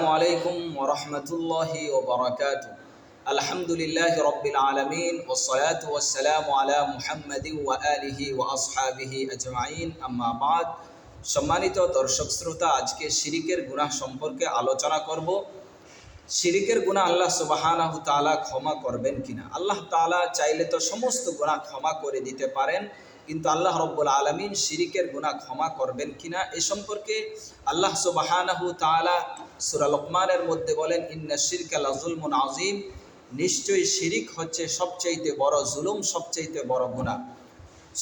আসসালামু আলাইকুম ওরহমতুল্লাহি আলমিন ওসলাত ওসালাম আলা মুহাম্মদি ওয়া আলিহি ওয়া আসহাবিহি আজমাইন। সম্মানিত দর্শক শ্রোতা, আজকে শিরিকের গুনাহ সম্পর্কে আলোচনা করব। শিরিকের গুণা আল্লাহ সুবাহানাহু তালা ক্ষমা করবেন কিনা? আল্লাহ তালা চাইলে তো সমস্ত গুণা ক্ষমা করে দিতে পারেন। কিন্তু আল্লাহ রব্বুল আলমিন শিরিকের গুনাহ ক্ষমা করবেন কিনা এ সম্পর্কে আল্লাহ সুবাহানাহু তাআলা সূরা লোকমানের মধ্যে বলেন, ইন্না শিরকা লাজুলমুন আজিম নিশ্চয়ই শিরিক হচ্ছে সবচাইতে বড় জুলুম, সবচাইতে বড় গুনাহ।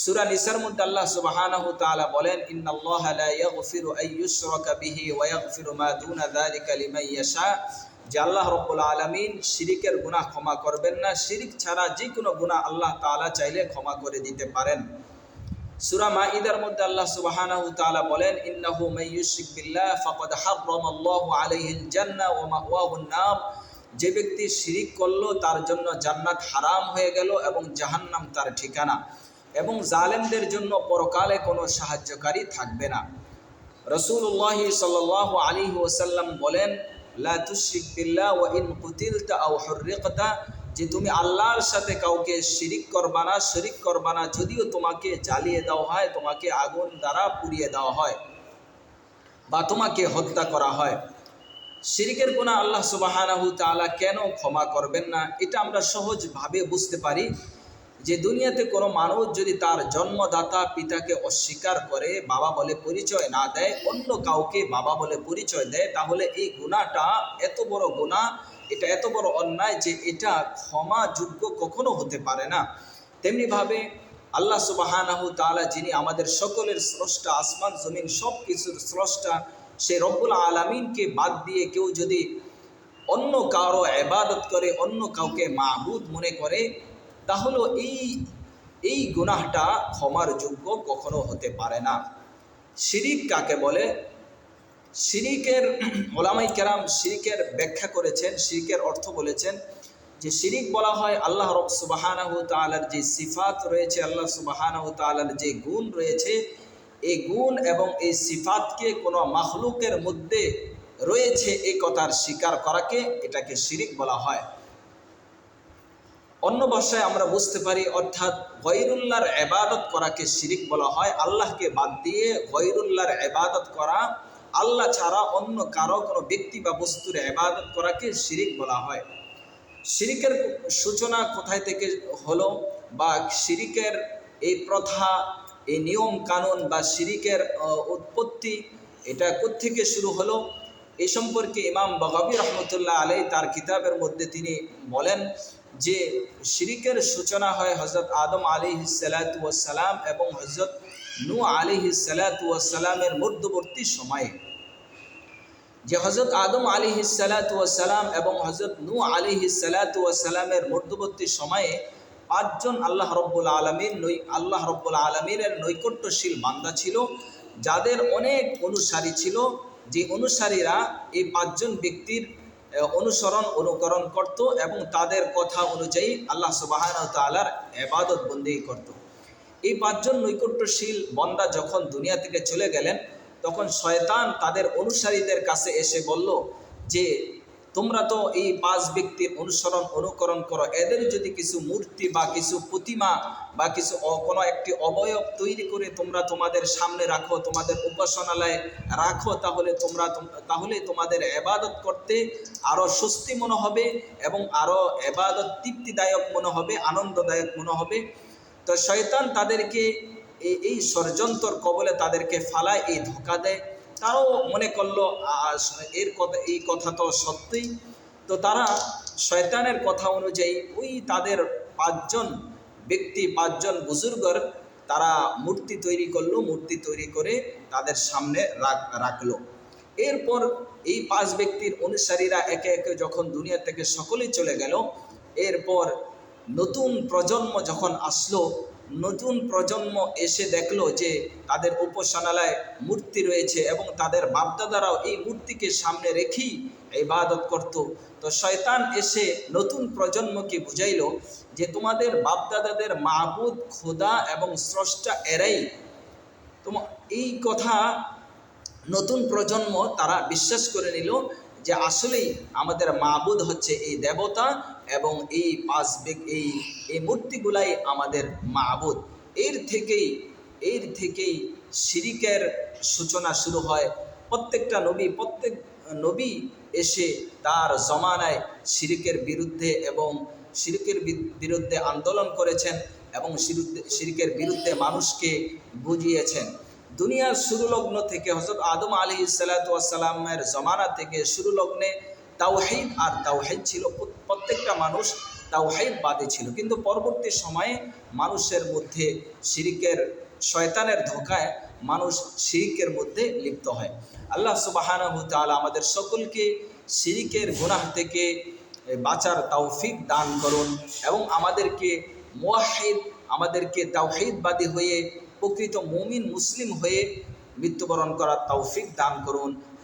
সুরা নিসার মধ্যে আল্লাহ সুবহানাহু তাআলা বলেন, ইন্নাল্লাহা লা ইয়াগফিরু আন ইউশরাকা বিহি ওয়া ইয়াগফিরু মা দুনা যালিকা লিমান ইয়াশা। যে আল্লাহ রব্বুল আলামিন শিরিকের গুনাহ ক্ষমা করবেন না। শিরিক ছাড়া যে কোনো গুনাহ আল্লাহ তাআলা চাইলে ক্ষমা করে দিতে পারেন। সূরা মাঈদার মধ্যে আল্লাহ সুবহানাহু তাআলা বলেন, ইন্নাহু ইউশরিক বিল্লাহ ফাকাদ হাররামাল্লাহু আলাইহিল জান্নাহ ওয়া মাওয়াহুন নার। যে ব্যক্তি শিরিক করল, তার জন্য জান্নাত হারাম হয়ে গেল এবং জাহান্নাম তার ঠিকানা। এবং জালেমদের জন্য পরকালে কোনো সাহায্যকারী থাকবে না। রসুল্লাহ সাল আলী ওসাল্লাম বলেন, লা তুশরিক বিল্লাহ ওয়া ইন কুতিলতা আও হুররিকতা যে তুমি আল্লাহর সাথে কাউকে শিরিক করবা না, শরিক করবা না, যদিও তোমাকে জ্বালিয়ে দেওয়া হয়, তোমাকে আগুন দ্বারা পুড়িয়ে দেওয়া হয় বা তোমাকে হত্যা করা হয়। শিরিকের গুণা আল্লাহ সুবাহানাহু তাআলা কেন ক্ষমা করবেন না? এটা আমরা সহজভাবে বুঝতে পারি যে দুনিয়াতে কোনো মানুষ যদি তার জন্মদাতা পিতাকে অস্বীকার করে, বাবা বলে পরিচয় না দেয়, অন্য কাউকে বাবা বলে পরিচয় দেয়, তাহলে এই গুণাটা এত বড় গুণা এটা এত বড় অন্যায় যে এটা ক্ষমাযোগ্য কখনো হতে পারে না। তেমনিভাবে আল্লাহ সুবাহানাহু তাআলা যিনি আমাদের সকলের স্রষ্টা, আসমান, জমিন সব কিছুর স্রষ্টা, সে রব্বুল আলমিনকে বাদ দিয়ে কেউ যদি অন্য কারও এবাদত করে, অন্য কাউকে মাহবুদ মনে করে, তাহলে এই এই গুনাহটা ক্ষমার যোগ্য কখনো হতে পারে না। শিরিক কাকে বলে? শিরিকের ওলামাই কেরাম শিরিকের ব্যাখ্যা করেছেন, শিরিকের অর্থ বলেছেন যে শিরিক বলা হয় আল্লাহ রব সুবাহানাহু তালার যে সিফাত রয়েছে, আল্লাহ সুবাহানাহু তালার যে গুণ রয়েছে, এই গুণ এবং এই সিফাতকে কোনো মাহলুকের মধ্যে রয়েছে এই কথার স্বীকার করাকে এটাকে শিরিক বলা হয়। অন্য ভাষায় আমরা বুঝতে পারি, অর্থাৎ গৈরুল্লাহর এবাদত করাকে শিরিক বলা হয়। আল্লাহকে বাদ দিয়ে গৈরুল্লাহর এবাদত করা আল্লাহ ছাড়া অন্য কারও কোনো ব্যক্তি বা বস্তুর এবাদত করাকে শিরিক বলা হয়। শিরিকের সূচনা কোথায় থেকে হলো বা শিরিকের এই প্রথা, এই নিয়ম কানুন বা শিরিকের উৎপত্তি এটা কোত্থেকে শুরু হলো? এ সম্পর্কে ইমাম বগাবি রহমতুল্লাহ আলাই তার কিতাবের মধ্যে তিনি বলেন যে শিরিকের সূচনা হয় হজরত আদম আলী সালাতাম এবং হজরত নু আলী সালাতামের মধ্যবর্তী সময়ে যে হজরত আদম আলী সালাতাম এবং হজরত নু আলী সালাতামের মধ্যবর্তী সময়ে পাঁচজন আল্লাহ রব্বুল আলমীর নৈ, আল্লাহ রব্বুল আলমীরের নৈকট্যশীল বান্দা ছিল, যাদের অনেক অনুসারী ছিল, যে অনুসারীরা এই পাঁচজন ব্যক্তির অনুসরণ, অনুকরণ করত এবং তাদের কথা অনুযায়ী আল্লাহ সুবাহন তালার এবাদত বন্দি করত। এই পাঁচজন নৈকট্যশীল বন্দা যখন দুনিয়া থেকে চলে গেলেন, তখন শয়তান তাদের অনুসারীদের কাছে এসে বলল যে, তোমরা তো এই পাঁচ ব্যক্তির অনুসরণ, অনুকরণ করো। এদের যদি কিছু মূর্তি বা কিছু প্রতিমা বা কিছু কোনো একটি অবয়ব তৈরি করে তোমরা তোমাদের সামনে রাখো, তোমাদের উপাসনালয়ে রাখো, তাহলে তোমরা তাহলে তোমাদের এবাদত করতে আরও স্বস্তি মনে হবে এবং আরও এবাদত তৃপ্তিদায়ক মনে হবে, আনন্দদায়ক মনে হবে। তো শয়তান তাদেরকে এই এই ষড়যন্ত্র কবলে তাদেরকে ফালায়, এই ধোকা দেয়। তারাও মনে করল এর কথা, এই কথা তো সত্যি তো তারা শয়তানের কথা অনুযায়ী ওই তাদের পাঁচজন ব্যক্তি, পাঁচজন বুজুর্গর তারা মূর্তি তৈরি করল, মূর্তি তৈরি করে তাদের সামনে রাখ, রাখল। এরপর এই পাঁচ ব্যক্তির অনুসারীরা একে একে যখন দুনিয়া থেকে সকলেই চলে গেল, এরপর নতুন প্রজন্ম যখন আসলো, নতুন প্রজন্ম এসে দেখল যে তাদের উপাসনালয় মূর্তি রয়েছে এবং তাদের বাপদাদারাও এই মূর্তিকে সামনে রেখেই ইবাদত করত। তো শয়তান এসে নতুন প্রজন্মকে বুঝাইল যে তোমাদের বাপদাদাদের মাহবুদ খোদা এবং স্রষ্টা এরাই। তোমা এই কথা নতুন প্রজন্ম তারা বিশ্বাস করে নিল যে আসলেই আমাদের মাবুদ হচ্ছে এই দেবতা এবং এই পাঁচ এই এই মূর্তিগুলাই আমাদের মাবুদ। এর থেকেই এর থেকেই শিরিকের সূচনা শুরু হয়। প্রত্যেকটা নবী, প্রত্যেক নবী এসে তার জমানায় শিরিকের বিরুদ্ধে এবং শিরিকের বিরুদ্ধে আন্দোলন করেছেন এবং শিরিকের বিরুদ্ধে মানুষকে বুঝিয়েছেন। দুনিয়ার শুরুলগ্ন থেকে হজরত আদম আলী সালাতামের জমানা থেকে শুরুলগ্নে তাওহিদ আর তাওহিদ ছিল প্রত্যেকটা মানুষ তাওহিদ বাদে ছিল। কিন্তু পরবর্তী সময়ে মানুষের মধ্যে শিরিকের, শয়তানের ধোকায় মানুষ শিরিকের মধ্যে লিপ্ত হয়। আল্লাহ সুবাহানহু তাআলা আমাদের সকলকে শিরিকের গুনাহ থেকে বাঁচার তৌফিক দান করুন এবং আমাদেরকে মোয়াহিদ আমাদেরকে তাওহিদবাদী হয়ে প্রকৃত মুমিন, মুসলিম হয়ে মৃত্যুবরণ করার তৌফিক দান করুন।